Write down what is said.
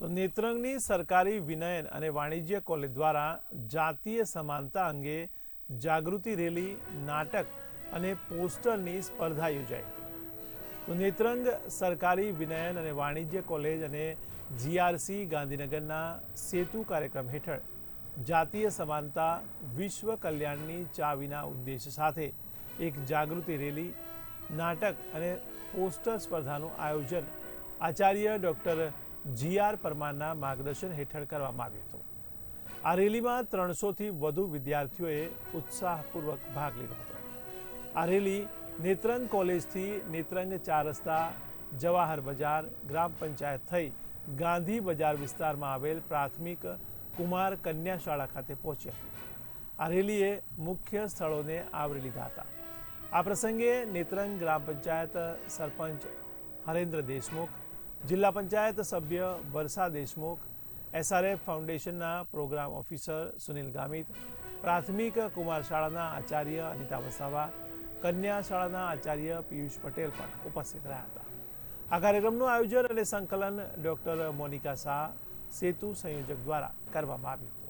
તો નેત્રંગની સરકારી વિનયન અને વાણિજ્ય કોલેજ દ્વારા જાતીય સમાનતા અંગે જાગૃતિ રેલી, નાટક અને પોસ્ટરની સ્પર્ધા યોજાઈ હતી. તો નેત્રંગ સરકારી વિનયન અને વાણિજ્ય કોલેજ અને જીઆરસી ગાંધીનગરના સેતુ કાર્યક્રમ હેઠળ જાતીય સમાનતા વિશ્વ કલ્યાણની ચાવીના ઉદ્દેશ સાથે એક જાગૃતિ રેલી, નાટક અને પોસ્ટર સ્પર્ધાનું આયોજન આચાર્ય ડૉક્ટર જી આર પરમારના માર્ગદર્શન હેઠળ કરવામાં આવ્યું હતું. આ રેલીમાં ત્રણસોથી વધુ વિદ્યાર્થીઓએ ઉત્સાહપૂર્વક ભાગ લીધો હતો. આ રેલી નેત્રંગ કોલેજથી નેત્રંગ ચાર રસ્તા, જવાહર બજાર, ગ્રામ પંચાયત થઈ ગાંધી બજાર વિસ્તારમાં આવેલ પ્રાથમિક કુમાર કન્યા શાળા ખાતે પહોંચી હતી. આ રેલીએ મુખ્ય સ્થળોને આવરી લીધા હતા. આ પ્રસંગે નેત્રંગ ગ્રામ પંચાયત સરપંચ હરેન્દ્ર દેશમુખ જિલ્લા પંચાયત સભ્ય વર્ષા દેશમુખ એસઆરએફ ફાઉન્ડેશનના પ્રોગ્રામ ઓફિસર સુનિલ ગામિત, પ્રાથમિક કુમાર શાળાના આચાર્ય અનિતા વસાવા, કન્યા શાળાના આચાર્ય પિયુષ પટેલ પણ ઉપસ્થિત રહ્યા હતા. આ કાર્યક્રમનું આયોજન અને સંકલન ડોક્ટર મોનિકા શાહ, સેતુ સંયોજક દ્વારા કરવામાં આવ્યું હતું.